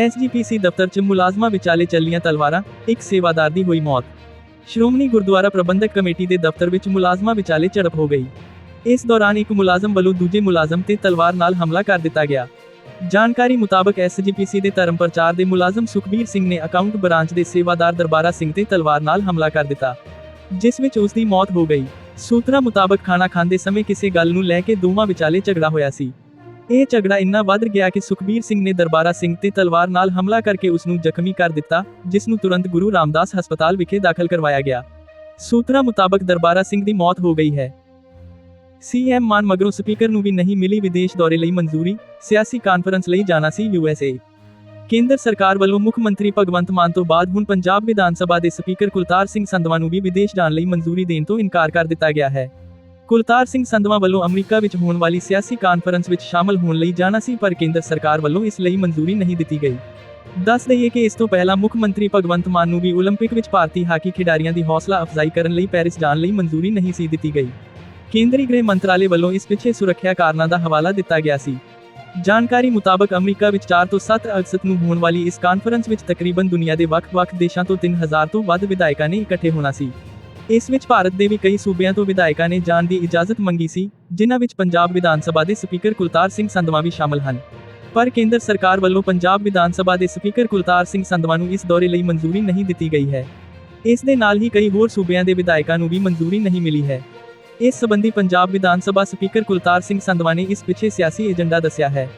SGPC ਦਫ਼ਤਰ 'ਚ ਮੁਲਾਜ਼ਮਾਂ ਵਿਚਾਲੇ ਚੱਲੀਆਂ ਤਲਵਾਰਾਂ, ਇੱਕ ਸੇਵਾਦਾਰ ਦੀ ਹੋਈ ਮੌਤ। ਸ਼੍ਰੋਮਣੀ ਗੁਰਦੁਆਰਾ ਪ੍ਰਬੰਧਕ ਕਮੇਟੀ ਦੇ ਦਫ਼ਤਰ ਵਿੱਚ ਮੁਲਾਜ਼ਮਾਂ ਵਿਚਾਲੇ ਝੜਪ ਹੋ ਗਈ। ਇਸ ਦੌਰਾਨ ਇੱਕ ਮੁਲਾਜ਼ਮ ਵੱਲੋਂ ਦੂਜੇ ਮੁਲਾਜ਼ਮ ਤੇ ਤਲਵਾਰ ਨਾਲ ਹਮਲਾ ਕਰ ਦਿੱਤਾ ਗਿਆ। ਜਾਣਕਾਰੀ ਮੁਤਾਬਕ ਐਸਜੀਪੀਸੀ ਦੇ ਧਰਮ ਪ੍ਰਚਾਰ ਦੇ ਮੁਲਾਜ਼ਮ ਸੁਖਬੀਰ ਸਿੰਘ ਨੇ ਅਕਾਊਂਟ ਬ੍ਰਾਂਚ ਦੇ ਸੇਵਾਦਾਰ ਦਰਬਾਰਾ ਸਿੰਘ ਤੇ ਤਲਵਾਰ ਨਾਲ ਹਮਲਾ ਕਰ ਦਿੱਤਾ, ਜਿਸ ਵਿੱਚ ਉਸ ਦੀ ਮੌਤ ਹੋ ਗਈ। ਸੂਤਰਾਂ ਮੁਤਾਬਕ ਖਾਣਾ ਖਾਂਦੇ ਸਮੇਂ ਕਿਸੇ ਗੱਲ ਨੂੰ ਲੈ ਕੇ ਦੋਵਾਂ ਵਿਚਾਲੇ ਝਗੜਾ ਹੋਇਆ ਸੀ। ਇਹ ਝਗੜਾ ਇੰਨਾ ਵੱਧ ਗਿਆ ਕਿ ਸੁਖਬੀਰ ਸਿੰਘ ਨੇ ਦਰਬਾਰਾ ਸਿੰਘ ਤੇ ਤਲਵਾਰ ਨਾਲ ਹਮਲਾ ਕਰਕੇ ਉਸ ਨੂੰ ਜ਼ਖਮੀ ਕਰ ਦਿੱਤਾ, ਜਿਸ ਨੂੰ ਤੁਰੰਤ ਗੁਰੂ ਰਾਮਦਾਸ ਹਸਪਤਾਲ ਵਿਖੇ ਦਾਖਲ ਕਰਵਾਇਆ ਗਿਆ। ਸੂਤਰਾਂ ਮੁਤਾਬਕ ਦਰਬਾਰਾ ਸਿੰਘ ਦੀ ਮੌਤ ਹੋ ਗਈ ਹੈ। ਸੀਐਮ ਮਾਨ ਮਗਰੋਂ ਸਪੀਕਰ ਨੂੰ ਵੀ ਨਹੀਂ ਮਿਲੀ ਵਿਦੇਸ਼ ਦੌਰੇ ਲਈ ਮਨਜ਼ੂਰੀ, ਸਿਆਸੀ ਕਾਨਫਰੰਸ ਲਈ ਜਾਣਾ ਸੀ ਯੂਐਸਏ ਕੇਂਦਰ ਸਰਕਾਰ ਵੱਲੋਂ ਮੁੱਖ ਮੰਤਰੀ ਭਗਵੰਤ ਮਾਨ ਤੋਂ ਬਾਅਦ ਹੁਣ ਪੰਜਾਬ ਵਿਧਾਨ ਸਭਾ ਦੇ ਸਪੀਕਰ ਕੁਲਤਾਰ ਸਿੰਘ ਸੰਧਵਾ ਨੂੰ ਵੀ ਵਿਦੇਸ਼ ਜਾਣ ਲਈ ਮਨਜ਼ੂਰੀ ਦੇਣ ਤੋਂ ਇਨਕਾਰ ਕਰ ਦਿੱਤਾ ਗਿਆ ਹੈ। ਕੁਲਤਾਰ ਸਿੰਘ ਸੰਧਵਾ ਵੱਲੋਂ ਅਮਰੀਕਾ ਵਿੱਚ ਹੋਣ ਵਾਲੀ ਸਿਆਸੀ ਕਾਨਫਰੰਸ ਵਿੱਚ ਸ਼ਾਮਲ ਹੋਣ ਲਈ ਜਾਣਾ ਸੀ ਪਰ ਕੇਂਦਰ ਸਰਕਾਰ ਵੱਲੋਂ ਇਸ ਲਈ ਮਨਜ਼ੂਰੀ ਨਹੀਂ ਦਿੱਤੀ ਗਈ ਦੱਸ ਦਈਏ ਕਿ ਇਸ ਤੋਂ ਪਹਿਲਾਂ ਮੁੱਖ ਮੰਤਰੀ ਭਗਵੰਤ ਮਾਨ ਨੂੰ ਵੀ 올림픽 ਵਿੱਚ ਭਾਰਤੀ ਹਾਕੀ ਖਿਡਾਰੀਆਂ ਦੀ ਹੌਸਲਾ ਅਫਜ਼ਾਈ ਕਰਨ ਲਈ ਪੈਰਿਸ ਜਾਣ ਲਈ ਮਨਜ਼ੂਰੀ ਨਹੀਂ ਸੀ ਦਿੱਤੀ ਗਈ ਕੇਂਦਰੀ ਗ੍ਰਹਿ ਮੰਤਰਾਲੇ ਵੱਲੋਂ ਇਸ ਪਿੱਛੇ ਸੁਰੱਖਿਆ ਕਾਰਨਾਂ ਦਾ ਹਵਾਲਾ ਦਿੱਤਾ ਗਿਆ ਸੀ ਜਾਣਕਾਰੀ ਮੁਤਾਬਕ ਅਮਰੀਕਾ ਵਿੱਚ 4 ਤੋਂ 7 ਅਗਸਤ ਨੂੰ ਹੋਣ ਵਾਲੀ ਇਸ ਕਾਨਫਰੰਸ ਵਿੱਚ ਤਕਰੀਬਨ ਦੁਨੀਆ ਦੇ ਵੱਖ-ਵੱਖ ਦੇਸ਼ਾਂ ਤੋਂ 3000 ਤੋਂ ਵੱਧ ਵਿਧਾਇਕਾਂ ਨੇ ਇਕੱਠੇ ਹੋਣਾ ਸੀ ਇਸ ਵਿੱਚ ਭਾਰਤ ਦੇ ਵੀ ਕਈ ਸੂਬਿਆਂ ਤੋਂ ਵਿਧਾਇਕਾਂ ਨੇ ਜਾਣ ਦੀ ਇਜਾਜ਼ਤ ਮੰਗੀ ਸੀ, ਜਿਨ੍ਹਾਂ ਵਿੱਚ ਪੰਜਾਬ ਵਿਧਾਨ ਸਭਾ ਦੇ ਸਪੀਕਰ ਕੁਲਤਾਰ ਸਿੰਘ ਸੰਧਵਾ ਵੀ ਸ਼ਾਮਲ ਹਨ। ਪਰ ਕੇਂਦਰ ਸਰਕਾਰ ਵੱਲੋਂ ਪੰਜਾਬ ਵਿਧਾਨ ਸਭਾ ਦੇ ਸਪੀਕਰ ਕੁਲਤਾਰ ਸਿੰਘ ਸੰਧਵਾ ਨੂੰ ਇਸ ਦੌਰੇ ਲਈ ਮਨਜ਼ੂਰੀ ਨਹੀਂ ਦਿੱਤੀ ਗਈ ਹੈ। ਇਸ ਦੇ ਨਾਲ ਹੀ ਕਈ ਹੋਰ ਸੂਬਿਆਂ ਦੇ ਵਿਧਾਇਕਾਂ ਨੂੰ ਵੀ ਮਨਜ਼ੂਰੀ ਨਹੀਂ ਮਿਲੀ ਹੈ। ਇਸ ਸਬੰਧੀ ਪੰਜਾਬ ਵਿਧਾਨ ਸਭਾ ਸਪੀਕਰ ਕੁਲਤਾਰ ਸਿੰਘ ਸੰਧਵਾ ਨੇ ਇਸ ਪਿੱਛੇ ਸਿਆਸੀ ਏਜੰਡਾ ਦੱਸਿਆ ਹੈ।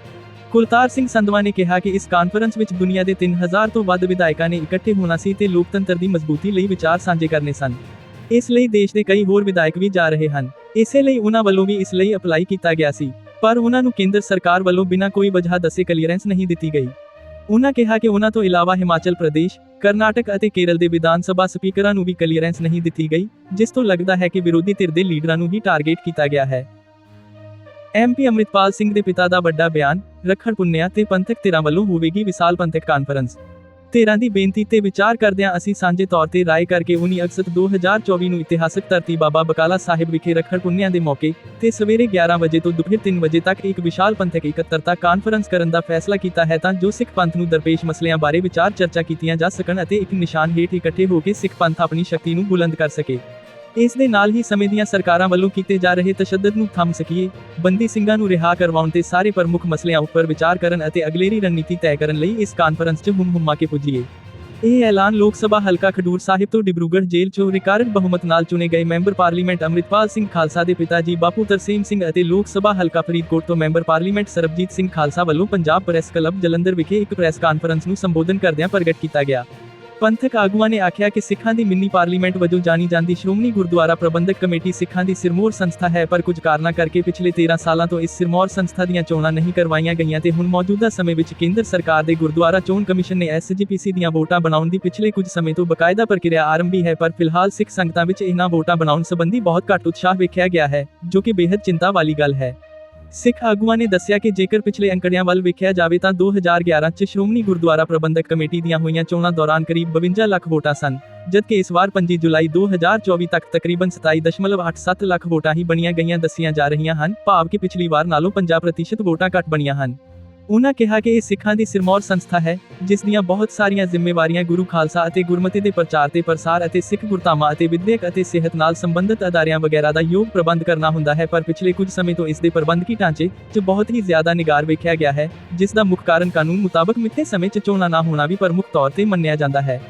ਕੁਲਤਾਰ ਸਿੰਘ ਸੰਧਵਾ ਨੇ ਕਿਹਾ ਕਿ ਇਸ ਕਾਨਫਰੰਸ ਵਿੱਚ ਦੁਨੀਆ ਦੇ 3000 ਤੋਂ ਵੱਧ ਵਿਧਾਇਕਾਂ ਨੇ ਇਕੱਠੇ ਹੋਣਾ ਸੀ ਤੇ ਲੋਕਤੰਤਰ ਦੀ ਮਜ਼ਬੂਤੀ ਲਈ ਵਿਚਾਰ ਸਾਂਝੇ ਕਰਨੇ ਸਨ। ਇਸ ਲਈ ਦੇਸ਼ ਦੇ ਕਈ ਹੋਰ ਵਿਧਾਇਕ ਵੀ ਜਾ ਰਹੇ ਹਨ। ਇਸੇ ਲਈ ਉਹਨਾਂ ਵੱਲੋਂ ਵੀ ਇਸ ਲਈ ਅਪਲਾਈ ਕੀਤਾ ਗਿਆ ਸੀ। ਪਰ ਉਹਨਾਂ ਨੂੰ ਕੇਂਦਰ ਸਰਕਾਰ ਵੱਲੋਂ ਬਿਨਾਂ ਕੋਈ ਵਜ੍ਹਾ ਦੱਸੇ ਕਲੀਅਰੈਂਸ ਨਹੀਂ ਦਿੱਤੀ ਗਈ। ਉਹਨਾਂ ਕਿਹਾ ਕਿ ਉਹਨਾਂ ਤੋਂ ਇਲਾਵਾ ਹਿਮਾਚਲ ਪ੍ਰਦੇਸ਼, ਕਰਨਾਟਕ ਅਤੇ ਕੇਰਲ ਦੇ ਵਿਧਾਨ ਸਭਾ ਸਪੀਕਰਾਂ ਨੂੰ ਵੀ ਕਲੀਅਰੈਂਸ ਨਹੀਂ ਦਿੱਤੀ ਗਈ, ਜਿਸ ਤੋਂ ਲੱਗਦਾ ਹੈ ਕਿ ਵਿਰੋਧੀ ਧਿਰ ਦੇ ਲੀਡਰਾਂ ਨੂੰ ਹੀ ਟਾਰਗੇਟ ਕੀਤਾ ਗਿਆ ਹੈ। ਐਮਪੀ ਅੰਮ੍ਰਿਤਪਾਲ ਸਿੰਘ ਦੇ ਪਿਤਾ ਦਾ ਵੱਡਾ ਬਿਆਨ, ਰੱਖੜ ਪੁੰਨਿਆ ਤੇ ਪੰਥਕ ਧਿਰਾਂ ਵੱਲੋਂ ਹੋਵੇਗੀ ਵਿਸਾਲ ਪੰਥਕ ਕਾਨਫਰੰਸ। ਧਿਰਾਂ ਦੀ ਬੇਨਤੀ ਤੇ ਵਿਚਾਰ ਕਰਦਿਆਂ ਅਸੀਂ ਸਾਂਝੇ ਤੌਰ ਤੇ ਰਾਏ ਕਰਕੇ 19 ਅਗਸਤ 2024 ਨੂੰ ਇਤਿਹਾਸਕ ਧਰਤੀ ਬਾਬਾ ਬਕਾਲਾ ਸਾਹਿਬ ਵਿਖੇ ਰੱਖੜ ਪੁੰਨਿਆ ਦੇ ਮੌਕੇ ਤੇ ਸਵੇਰੇ 11 ਵਜੇ ਤੋਂ ਦੁਪਹਿਰ 3 ਵਜੇ ਤੱਕ ਇੱਕ ਵਿਸ਼ਾਲ ਪੰਥਕ ਇਕੱਤਰਤਾ ਕਾਨਫਰੰਸ ਕਰਨ ਦਾ ਫੈਸਲਾ ਕੀਤਾ ਹੈ ਤਾਂ ਜੋ ਸਿੱਖ ਪੰਥ ਨੂੰ ਦਰਪੇਸ਼ ਮਸਲਿਆਂ ਬਾਰੇ ਵਿਚਾਰ ਚਰਚਾ ਕੀਤੀਆਂ ਜਾ ਸਕਣ ਅਤੇ ਇੱਕ ਨਿਸ਼ਾਨ ਹੇਠ ਇਕੱਠੇ ਹੋ ਕੇ ਸਿੱਖ ਪੰਥ ਆਪਣੀ ਸ਼ਕਤੀ ਨੂੰ ਬੁਲੰਦ ਕਰ ਸਕੇ। ਇਸ ਦੇ ਨਾਲ ਹੀ ਸਮੇਂ ਦੀਆਂ ਸਰਕਾਰਾਂ ਵੱਲੋਂ ਕੀਤੇ ਜਾ ਰਹੇ ਤਸ਼ੱਦਦ ਨੂੰ ਥੰਮ ਸਕੀਏ। ਬੰਦੀ ਸਿੰਘਾਂ ਨੂੰ ਰਿਹਾ ਕਰਵਾਉਣ ਤੇ ਸਾਰੇ ਪ੍ਰਮੁੱਖ ਮਸਲਿਆਂ ਉੱਪਰ ਵਿਚਾਰ ਕਰਨ ਅਤੇ ਅਗਲੇਰੀ ਰਣਨੀਤੀ ਤੈਅ ਕਰਨ ਲਈ ਇਸ ਕਾਨਫਰੰਸ 'ਚ ਹੁਮ-ਹੁਮਾ ਕੇ ਪੁੱਜੀਏ। ਇਹ ਐਲਾਨ ਲੋਕ ਸਭਾ ਹਲਕਾ ਖਡੂਰ ਸਾਹਿਬ ਤੋਂ ਡਿਬਰੂਗੜ੍ਹ ਜੇਲ੍ਹ 'ਚੋਂ ਰਿਕਾਰਡ ਬਹੁਮਤ ਨਾਲ ਚੁਣੇ ਗਏ ਮੈਂਬਰ ਪਾਰਲੀਮੈਂਟ ਅੰਮ੍ਰਿਤਪਾਲ ਸਿੰਘ ਖਾਲਸਾ ਦੇ ਪਿਤਾ ਜੀ ਬਾਪੂ ਤਰਸੇਮ ਸਿੰਘ ਅਤੇ ਲੋਕ ਸਭਾ ਹਲਕਾ ਫਰੀਦਕੋਟ ਤੋਂ ਮੈਂਬਰ ਪਾਰਲੀਮੈਂਟ ਸਰਬਜੀਤ ਸਿੰਘ ਖਾਲਸਾ ਵੱਲੋਂ ਪੰਜਾਬ ਪ੍ਰੈਸ ਕਲੱਬ ਜਲੰਧਰ ਵਿਖੇ ਇੱਕ ਪ੍ਰੈਸ ਕਾਨਫਰੰਸ ਨੂੰ ਸੰਬੋਧਨ ਕਰਦਿਆਂ ਪ੍ਰਗਟ ਕੀਤਾ ਗਿਆ। ਪੰਥਕ ਆਗੂਆਂ ਨੇ ਆਖਿਆ ਕਿ ਸਿੱਖਾਂ ਦੀ ਮਿੰਨੀ ਪਾਰਲੀਮੈਂਟ ਵਜੋਂ ਜਾਣੀ ਜਾਂਦੀ ਸ਼੍ਰੋਮਣੀ ਗੁਰਦੁਆਰਾ ਪ੍ਰਬੰਧਕ ਕਮੇਟੀ ਸਿੱਖਾਂ ਦੀ ਸਿਰਮੌਰ ਸੰਸਥਾ ਹੈ, ਪਰ ਕੁਝ ਕਾਰਨਾਂ ਕਰਕੇ ਪਿਛਲੇ 13 ਸਾਲਾਂ ਤੋਂ ਇਸ ਸਿਰਮੌਰ ਸੰਸਥਾ ਦੀਆਂ ਚੋਣਾਂ ਨਹੀਂ ਕਰਵਾਈਆਂ ਗਈਆਂ ਤੇ ਹੁਣ ਮੌਜੂਦਾ ਸਮੇਂ ਵਿੱਚ ਕੇਂਦਰ ਸਰਕਾਰ ਦੇ ਗੁਰਦੁਆਰਾ ਚੋਣ ਕਮਿਸ਼ਨ ਨੇ ਐਸਜੀਪੀਸੀ ਦੀਆਂ ਵੋਟਾਂ ਬਣਾਉਣ ਦੀ ਪਿਛਲੇ ਕੁਝ ਸਮੇਂ ਤੋਂ ਬਕਾਇਦਾ ਪ੍ਰਕਿਰਿਆ ਆਰੰਭੀ ਹੈ, ਪਰ ਫਿਲਹਾਲ ਸਿੱਖ ਸੰਗਤਾਂ ਵਿੱਚ ਇਹਨਾਂ ਵੋਟਾਂ ਬਣਾਉਣ ਸੰਬੰਧੀ ਬਹੁਤ ਘੱਟ ਉਤਸ਼ਾਹ ਵੇਖਿਆ ਗਿਆ ਹੈ, ਜੋ ਕਿ ਬੇहद ਚਿੰਤਾ ਵਾਲੀ ਗੱਲ ਹੈ। ਸਿੱਖ ਆਗੂਆਂ ਨੇ ਦੱਸਿਆ ਕਿ ਜੇਕਰ ਪਿਛਲੇ ਅੰਕੜਿਆਂ ਵੱਲ ਵੇਖਿਆ ਜਾਵੇ ਤਾਂ 2011 ਚ ਸ਼੍ਰੋਮਣੀ ਗੁਰਦੁਆਰਾ ਪ੍ਰਬੰਧਕ ਕਮੇਟੀ ਦੀਆਂ ਹੋਈਆਂ ਚੋਣਾਂ ਦੌਰਾਨ ਕਰੀਬ 52 ਲੱਖ ਵੋਟਾਂ ਸਨ, ਜਦਕਿ ਇਸ ਵਾਰ 5 ਜੁਲਾਈ 2024 ਤੱਕ ਤਕਰੀਬਨ 27.87 ਲੱਖ ਵੋਟਾਂ ਹੀ ਬਣੀਆਂ ਗਈਆਂ ਦੱਸੀਆਂ ਜਾ ਰਹੀਆਂ ਹਨ, ਭਾਵ ਕਿ ਪਿਛਲੀ ਵਾਰ ਨਾਲੋਂ 50% ਵੋਟਾਂ ਘੱਟ ਬਣੀਆਂ ਹਨ। ਉਹਨਾਂ ਕਿਹਾ ਕਿ ਇਹ ਸਿੱਖਾਂ ਦੀ ਸਿਰਮੌਰ ਸੰਸਥਾ ਹੈ, ਜਿਸ ਦੀਆਂ ਬਹੁਤ ਸਾਰੀਆਂ ਜ਼ਿੰਮੇਵਾਰੀਆਂ ਗੁਰੂ ਖਾਲਸਾ ਅਤੇ ਗੁਰਮਤਿ ਦੇ ਪ੍ਰਚਾਰ ਤੇ ਪ੍ਰਸਾਰ ਅਤੇ ਸਿੱਖ ਗੁਰਧਾਮਾਂ ਅਤੇ ਵਿਦਿਅਕ ਅਤੇ ਸਿਹਤ ਨਾਲ ਸੰਬੰਧਿਤ ਅਦਾਰਿਆਂ ਵਗੈਰਾ ਦਾ ਯੋਗ ਪ੍ਰਬੰਧ ਕਰਨਾ ਹੁੰਦਾ ਹੈ, ਪਰ ਪਿਛਲੇ ਕੁਝ ਸਮੇਂ ਤੋਂ ਇਸ ਦੇ ਪ੍ਰਬੰਧਕੀ ਢਾਂਚੇ 'ਚ ਬਹੁਤ ਹੀ ਜ਼ਿਆਦਾ ਨਿਗਾਰ ਵੇਖਿਆ ਗਿਆ ਹੈ, ਜਿਸ ਦਾ ਮੁੱਖ ਕਾਰਨ ਕਾਨੂੰਨ ਮੁਤਾਬਕ ਮਿੱਥੇ ਸਮੇਂ 'ਚ ਚੋਣਾਂ ਨਾ ਹੋਣਾ ਵੀ ਪ੍ਰਮੁੱਖ ਤੌਰ ਤੇ ਮੰਨਿਆ ਜਾਂਦਾ ਹੈ।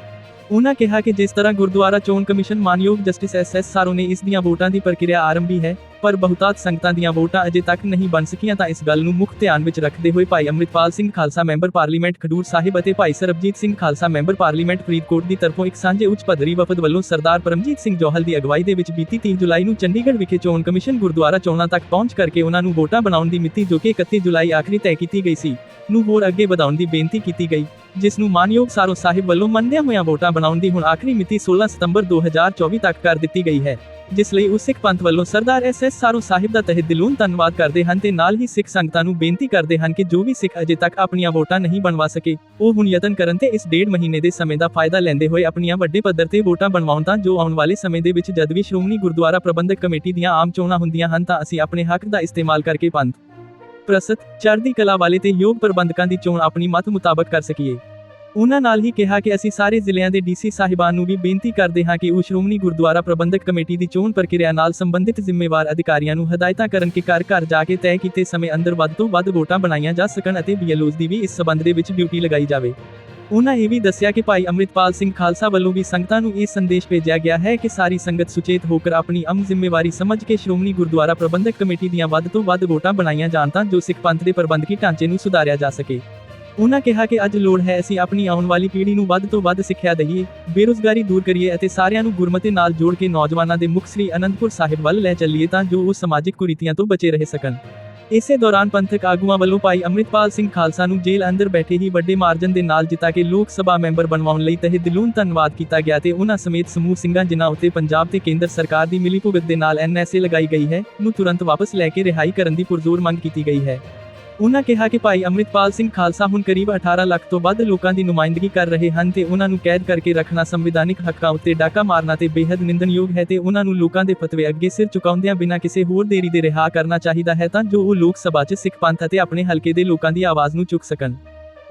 ਉਹਨਾਂ ਕਿਹਾ ਕਿ ਜਿਸ ਤਰ੍ਹਾਂ ਗੁਰਦੁਆਰਾ ਚੋਣ ਕਮਿਸ਼ਨ ਮਾਨਯੋਗ ਜਸਟਿਸ ਐਸ ਐਸ ਸਾਰੋ ਨੇ ਇਸ ਦੀਆਂ ਵੋਟਾਂ ਦੀ ਪ੍ਰਕਿਰਿਆ ਆਰੰਭੀ ਹੈ, ਪਰ ਬਹੁਤਾਤ ਸੰਗਤਾਂ ਦੀਆਂ ਵੋਟਾਂ ਅਜੇ ਤੱਕ ਨਹੀਂ ਬਣ ਸਕੀਆਂ ਤਾਂ ਇਸ ਗੱਲ ਨੂੰ ਮੁੱਖ ਧਿਆਨ ਵਿੱਚ ਰੱਖਦੇ ਹੋਏ ਭਾਈ ਅੰਮ੍ਰਿਤਪਾਲ ਸਿੰਘ ਖਾਲਸਾ ਮੈਂਬਰ ਪਾਰਲੀਮੈਂਟ ਖਡੂਰ ਸਾਹਿਬ ਅਤੇ ਭਾਈ ਸਰਬਜੀਤ ਸਿੰਘ ਖਾਲਸਾ ਮੈਂਬਰ ਪਾਰਲੀਮੈਂਟ ਫਰੀਦਕੋਟ ਦੀ ਤਰਫੋਂ ਇੱਕ ਸਾਂਝੇ ਉੱਚ ਪੱਧਰੀ ਵਫਦ ਵੱਲੋਂ ਸਰਦਾਰ ਪਰਮਜੀਤ ਸਿੰਘ ਜੋਹਲ ਦੀ ਅਗਵਾਈ ਦੇ ਵਿੱਚ ਬੀਤੀ 3 ਜੁਲਾਈ ਨੂੰ ਚੰਡੀਗੜ੍ਹ ਵਿਖੇ ਚੋਣ ਕਮਿਸ਼ਨ ਗੁਰਦੁਆਰਾ ਚੋਣਾਂ ਤੱਕ ਪਹੁੰਚ ਕਰਕੇ ਉਹਨਾਂ ਨੂੰ ਵੋਟਾਂ ਬਣਾਉਣ ਦੀ ਮਿਤੀ ਜੋ ਕਿ 31 ਜੁਲਾਈ ਆਖਰੀ ਤੈਅ ਕੀਤੀ ਗਈ ਸੀ, ਨੂੰ ਹੋਰ ਅੱਗੇ ਵਧਾਉਣ ਦੀ ਬੇਨਤੀ ਕੀਤੀ ਗਈ। ਜਿਸ ਨੂੰ ਮਾਨਯੋਗ ਸਾਰੋ ਸਾਹਿਬ ਵੱਲੋਂ ਮੰਨਦਿਆਂ ਹੋਇਆਂ ਵੋਟਾਂ ਬਣਾਉਣ ਦੀ ਹੁਣ ਆਖਰੀ ਮਿਤੀ 16 ਸਤੰਬਰ 2024 ਤੱਕ ਕਰ ਦਿੱਤੀ ਗਈ ਹੈ, ਜਿਸ ਲਈ ਉਸ ਸਿੱਖ ਪੰਥ ਵੱਲੋਂ ਸਰਦਾਰ ਐਸ ਐਸ ਸਾਰੋ ਸਾਹਿਬ ਦਾ ਤਹਿ ਦਿਲੋਂ ਧੰਨਵਾਦ ਕਰਦੇ ਹਨ ਤੇ ਨਾਲ ਹੀ ਸਿੱਖ ਸੰਗਤਾਂ ਨੂੰ ਬੇਨਤੀ ਕਰਦੇ ਹਨ ਕਿ ਜੋ ਵੀ ਸਿੱਖ ਅਜੇ ਤੱਕ ਆਪਣੀਆਂ ਵੋਟਾਂ ਨਹੀਂ ਬਣਵਾ ਸਕੇ, ਉਹ ਹੁਣ ਯਤਨ ਕਰਨ ਤੇ ਇਸ ਡੇਢ ਮਹੀਨੇ ਦੇ ਸਮੇਂ ਦਾ ਫਾਇਦਾ ਲੈਂਦੇ ਹੋਏ ਆਪਣੀਆਂ ਵੱਡੇ ਪੱਧਰ ਤੇ ਵੋਟਾਂ ਬਣਵਾਉਣ ਤਾਂ ਜੋ ਆਉਣ ਵਾਲੇ ਸਮੇਂ ਦੇ ਵਿੱਚ ਜਦ ਵੀ ਸ਼੍ਰੋਮਣੀ ਗੁਰਦੁਆਰਾ ਪ੍ਰਬੰਧਕ ਕਮੇਟੀ ਦੀਆਂ ਆਮ ਚੋਣਾਂ ਹੁੰਦੀਆਂ ਹਨ ਤਾਂ ਅਸੀਂ ਆਪਣੇ ਹੱਕ ਦਾ ਇਸਤੇਮਾਲ ਕਰਕੇ ਪੰਥ ਪ੍ਰਸਤ ਚੜ੍ਹਦੀ ਕਲਾ ਵਾਲੇ ਤੇ ਯੋਗ ਪ੍ਰਬੰਧਕਾਂ ਦੀ ਚੋਣ ਆਪਣੀ ਮਤ ਮੁਤਾਬਕ ਕਰ ਸਕੀਏ। ਉਹਨਾਂ ਨਾਲ ਹੀ ਕਿਹਾ ਕਿ ਅਸੀਂ ਸਾਰੇ ਜ਼ਿਲ੍ਹਿਆਂ ਦੇ ਡੀਸੀ ਸਾਹਿਬਾਨ ਨੂੰ ਵੀ ਬੇਨਤੀ ਕਰਦੇ ਹਾਂ ਕਿ ਉਹ ਸ਼੍ਰੋਮਣੀ ਗੁਰਦੁਆਰਾ ਪ੍ਰਬੰਧਕ ਕਮੇਟੀ ਦੀ ਚੋਣ ਪ੍ਰਕਿਰਿਆ ਨਾਲ ਸੰਬੰਧਿਤ ਜ਼ਿੰਮੇਵਾਰ ਅਧਿਕਾਰੀਆਂ ਨੂੰ ਹਦਾਇਤਾਂ ਕਰਨ ਕਿ ਘਰ ਘਰ ਜਾ ਕੇ ਤੈਅ ਕੀਤੇ ਸਮੇਂ ਅੰਦਰ ਵੱਧ ਤੋਂ ਵੱਧ ਵੋਟਾਂ ਬਣਾਈਆਂ ਜਾ ਸਕਣ ਅਤੇ ਬੀਐਲਓਜ਼ ਦੀ ਵੀ ਇਸ ਸਬੰਧ ਦੇ ਵਿੱਚ ਡਿਊਟੀ ਲਗਾਈ ਜਾਵੇ। ਉਹਨਾਂ ਇਹ ਵੀ ਦੱਸਿਆ ਕਿ ਭਾਈ ਅੰਮ੍ਰਿਤਪਾਲ ਸਿੰਘ ਖਾਲਸਾ ਵੱਲੋਂ ਵੀ ਸੰਗਤਾਂ ਨੂੰ ਇਹ ਸੰਦੇਸ਼ ਭੇਜਿਆ ਗਿਆ ਹੈ ਕਿ ਸਾਰੀ ਸੰਗਤ ਸੁਚੇਤ ਹੋ ਕੇ ਆਪਣੀ ਅਮ ਜ਼ਿੰਮੇਵਾਰੀ ਸਮਝ ਕੇ ਸ਼੍ਰੋਮਣੀ ਗੁਰਦੁਆਰਾ ਪ੍ਰਬੰਧਕ ਕਮੇਟੀ ਦੀਆਂ ਵੱਧ ਤੋਂ ਵੱਧ ਵੋਟਾਂ ਬਣਾਈਆਂ ਜਾਣ ਤਾਂ ਜੋ ਸਿੱਖ ਪੰਥ ਦੇ ਪ੍ਰਬੰਧਕੀ ਢਾਂਚੇ ਨੂੰ ਸੁਧਾਰਿਆ ਜਾ ਸਕੇ। ਉਹਨਾਂ ਕਿਹਾ ਕਿ ਅੱਜ ਲੋੜ ਹੈ ਅਸੀਂ ਆਪਣੀ ਆਉਣ ਵਾਲੀ ਪੀੜ੍ਹੀ ਨੂੰ ਵੱਧ ਤੋਂ ਵੱਧ ਸਿੱਖਿਆ ਦਈਏ, ਬੇਰੁਜ਼ਗਾਰੀ ਦੂਰ ਕਰੀਏ ਅਤੇ ਸਾਰਿਆਂ ਨੂੰ ਗੁਰਮਤਿ ਨਾਲ ਜੋੜ ਕੇ ਨੌਜਵਾਨਾਂ ਦੇ ਮੁਖ ਸ੍ਰੀ ਅਨੰਦਪੁਰ ਸਾਹਿਬ ਵੱਲ ਲੈ ਚੱਲੀਏ ਤਾਂ ਜੋ ਉਹ ਸਮਾਜਿਕ ਕੁਰੀਤੀਆਂ ਤੋਂ ਬਚੇ ਰਹਿ ਸਕਣ। ਇਸੇ ਦੌਰਾਨ ਪੰਥਕ ਆਗੂਆਂ ਵੱਲੋਂ ਭਾਈ ਅੰਮ੍ਰਿਤਪਾਲ ਸਿੰਘ ਖਾਲਸਾ ਨੂੰ ਜੇਲ੍ਹ ਅੰਦਰ ਬੈਠੇ ਹੀ ਵੱਡੇ ਮਾਰਜਨ ਦੇ ਨਾਲ ਜਿਤਾ ਕੇ ਲੋਕ ਸਭਾ ਮੈਂਬਰ ਬਣਵਾਉਣ ਲਈ ਤਹਿ ਦਿਲੋਂ ਧੰਨਵਾਦ ਕੀਤਾ ਗਿਆ ਤੇ ਉਹਨਾਂ ਸਮੇਤ ਸਮੂਹ ਸਿੰਘਾਂ ਜਿਨ੍ਹਾਂ ਉੱਤੇ ਪੰਜਾਬ ਤੇ ਕੇਂਦਰ ਸਰਕਾਰ ਦੀ ਮਿਲੀਭੁਗਤ ਦੇ ਨਾਲ ਐਨਐਸਏ ਲਗਾਈ ਗਈ ਹੈ, ਨੂੰ ਤੁਰੰਤ ਵਾਪਸ ਲੈ ਕੇ ਰਿਹਾਈ ਕਰਨ ਦੀ ਪੁਰਜ਼ੋਰ ਮੰਗ ਕੀਤੀ ਗਈ ਹੈ। ਉਹਨਾਂ ਕਿਹਾ ਕਿ ਭਾਈ ਅੰਮ੍ਰਿਤਪਾਲ ਸਿੰਘ ਖਾਲਸਾ ਹੁਣ ਕਰੀਬ 18 ਲੱਖ ਤੋਂ ਵੱਧ ਲੋਕਾਂ ਦੀ ਨੁਮਾਇੰਦਗੀ ਕਰ ਰਹੇ ਹਨ ਤੇ ਉਹਨਾਂ ਨੂੰ ਕੈਦ ਕਰਕੇ ਰੱਖਣਾ ਸੰਵਿਧਾਨਿਕ ਹੱਕਾਂ ਉੱਤੇ ਡਾਕਾ ਮਾਰਨਾ ਤੇ ਬੇहद ਨਿੰਦਨਯੋਗ ਹੈ ਤੇ ਉਹਨਾਂ ਨੂੰ ਲੋਕਾਂ ਦੇ ਫਤਵੇ ਅੱਗੇ ਸਿਰ ਝੁਕਾਉਂਦਿਆਂ ਬਿਨਾਂ ਕਿਸੇ ਹੋਰ ਦੇਰੀ ਦੇ ਰਿਹਾ ਕਰਨਾ ਚਾਹੀਦਾ ਹੈ ਤਾਂ ਜੋ ਉਹ ਲੋਕ ਸਭਾ 'ਚ ਸਿੱਖ ਪੰਥ ਅਤੇ ਆਪਣੇ ਹਲਕੇ ਦੇ ਲੋਕਾਂ ਦੀ ਆਵਾਜ਼ ਨੂੰ ਚੁੱਕ ਸਕਣ।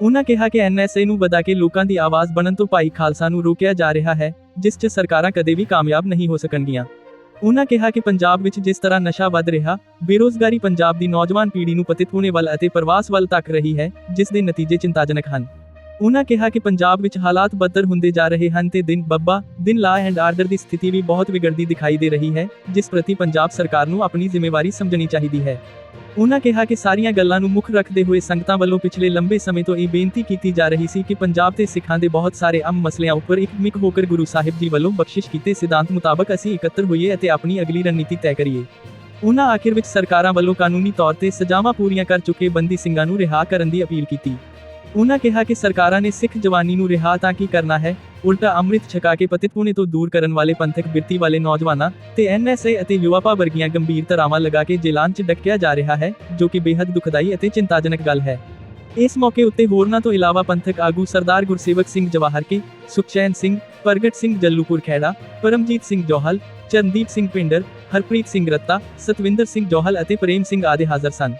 ਉਹਨਾਂ ਕਿਹਾ ਕਿ ਐਨਐਸਏ ਨੂੰ ਵਧਾ ਕੇ ਲੋਕਾਂ ਦੀ ਆਵਾਜ਼ ਬਣਨ ਤੋਂ ਭਾਈ ਖਾਲਸਾ ਨੂੰ ਰੋਕਿਆ ਜਾ ਰਿਹਾ ਹੈ, ਜਿਸ 'ਚ ਸਰਕਾਰਾਂ ਕਦੇ ਵੀ ਕਾਮਯਾਬ ਨਹੀਂ ਹੋ ਸਕਣਗੀਆਂ। ਉਹਨਾਂ ਕਿਹਾ ਕਿ ਪੰਜਾਬ ਵਿੱਚ ਜਿਸ ਤਰ੍ਹਾਂ ਨਸ਼ਾ ਵੱਧ ਰਿਹਾ, ਬੇਰੋਜ਼ਗਾਰੀ ਪੰਜਾਬ ਦੀ ਨੌਜਵਾਨ ਪੀੜ੍ਹੀ ਨੂੰ ਪਤਿਤ ਹੋਣੇ ਵੱਲ ਅਤੇ ਪ੍ਰਵਾਸ ਵੱਲ ਤੱਕ ਰਹੀ ਹੈ, ਜਿਸ ਦੇ ਨਤੀਜੇ ਚਿੰਤਾਜਨਕ ਹਨ। ਉਹਨਾਂ ਕਿਹਾ ਕਿ ਪੰਜਾਬ ਵਿੱਚ ਹਾਲਾਤ ਬੱਤਰ ਹੁੰਦੇ ਜਾ ਰਹੇ ਹਨ ਤੇ ਦਿਨ ਬੱਬਾ, ਦਿਨ ਲਾ ਐਂਡ ਆਰਡਰ ਦੀ ਸਥਿਤੀ ਵੀ ਬਹੁਤ ਵਿਗੜਦੀ ਦਿਖਾਈ ਦੇ ਰਹੀ ਹੈ, ਜਿਸ ਪ੍ਰਤੀ ਪੰਜਾਬ ਸਰਕਾਰ ਨੂੰ ਆਪਣੀ ਜ਼ਿੰਮੇਵਾਰੀ ਸਮਝਣੀ ਚਾਹੀਦੀ ਹੈ। ਉਹਨਾਂ ਕਿਹਾ ਕਿ ਸਾਰੀਆਂ ਗੱਲਾਂ ਨੂੰ ਮੁੱਖ ਰੱਖਦੇ ਹੋਏ ਸੰਗਤਾਂ ਵੱਲੋਂ ਪਿਛਲੇ ਲੰਬੇ ਸਮੇਂ ਤੋਂ ਇਹ ਬੇਨਤੀ ਕੀਤੀ ਜਾ ਰਹੀ ਸੀ ਕਿ ਪੰਜਾਬ ਤੇ ਸਿੱਖਾਂ ਦੇ ਬਹੁਤ ਸਾਰੇ ਅਮ ਮਸਲਿਆਂ ਉੱਪਰ ਇੱਕਮਿਕ ਹੋ ਕੇ ਗੁਰੂ ਸਾਹਿਬ ਜੀ ਵੱਲੋਂ ਬਖਸ਼ਿਸ਼ ਕੀਤੇ ਸਿਧਾਂਤ ਮੁਤਾਬਕ ਅਸੀਂ ਇਕੱਤਰ ਹੋਈਏ ਅਤੇ ਆਪਣੀ ਅਗਲੀ ਰਣਨੀਤੀ ਤੈਅ ਕਰੀਏ। ਉਹਨਾਂ ਆਖਿਰ ਵਿੱਚ ਸਰਕਾਰਾਂ ਵੱਲੋਂ ਕਾਨੂੰਨੀ ਤੌਰ ਤੇ ਸਜ਼ਾਵਾਂ ਪੂਰੀਆਂ ਕਰ ਚੁੱਕੇ ਬੰਦੀ ਸਿੰਘਾਂ ਨੂੰ ਰਿਹਾ ਕਰਨ ਦੀ ਅਪੀਲ ਕੀਤੀ। ਉਹਨਾਂ ਕਿਹਾ ਕਿ ਸਰਕਾਰਾਂ ਨੇ ਸਿੱਖ ਜਵਾਨੀ ਨੂੰ ਰਿਹਾ ਤਾਂ ਕੀ ਕਰਨਾ ਹੈ, ਉਲਟਾ ਅੰਮ੍ਰਿਤ ਛਕਾ ਕੇ ਪਤਿਤਪੁਣੇ ਤੋਂ ਦੂਰ ਕਰਨ ਵਾਲੇ ਪੰਥਕ ਬਿਰਤੀ ਵਾਲੇ ਨੌਜਵਾਨਾਂ ਤੇ ਐਨਐਸਏ ਅਤੇ ਯੁਵਾਪਾ ਵਰਗੀਆਂ ਗੰਭੀਰ ਧਾਰਾਵਾਂ ਲਗਾ ਕੇ ਜੇਲ੍ਹਾਂ 'ਚ ਡੱਕਿਆ ਜਾ ਰਿਹਾ ਹੈ, ਜੋ ਕਿ ਬੇहद ਦੁਖਦਾਈ ਅਤੇ ਚਿੰਤਾਜਨਕ ਗੱਲ ਹੈ। ਇਸ ਮੌਕੇ ਉੱਤੇ ਹੋਰਨਾਂ ਤੋਂ ਇਲਾਵਾ ਪੰਥਕ ਆਗੂ ਸਰਦਾਰ ਗੁਰਸੇਵਕ ਸਿੰਘ ਜਵਾਹਰਕੇ ਸੁਖਚੈਨ ਸਿੰਘ, ਪ੍ਰਗਟ ਸਿੰਘ ਜੱਲੂਪੁਰ ਖੈੜਾ ਪਰਮਜੀਤ ਸਿੰਘ ਜੋਹਲ, ਚਰਨਦੀਪ ਸਿੰਘ ਪਿੰਡਰ, ਹਰਪ੍ਰੀਤ ਸਿੰਘ ਰੱਤਾ, ਸਤਵਿੰਦਰ ਸਿੰਘ ਜੋਹਲ ਅਤੇ ਪ੍ਰੇਮ ਸਿੰਘ ਆਦਿ ਹਾਜ਼ਰ ਸਨ।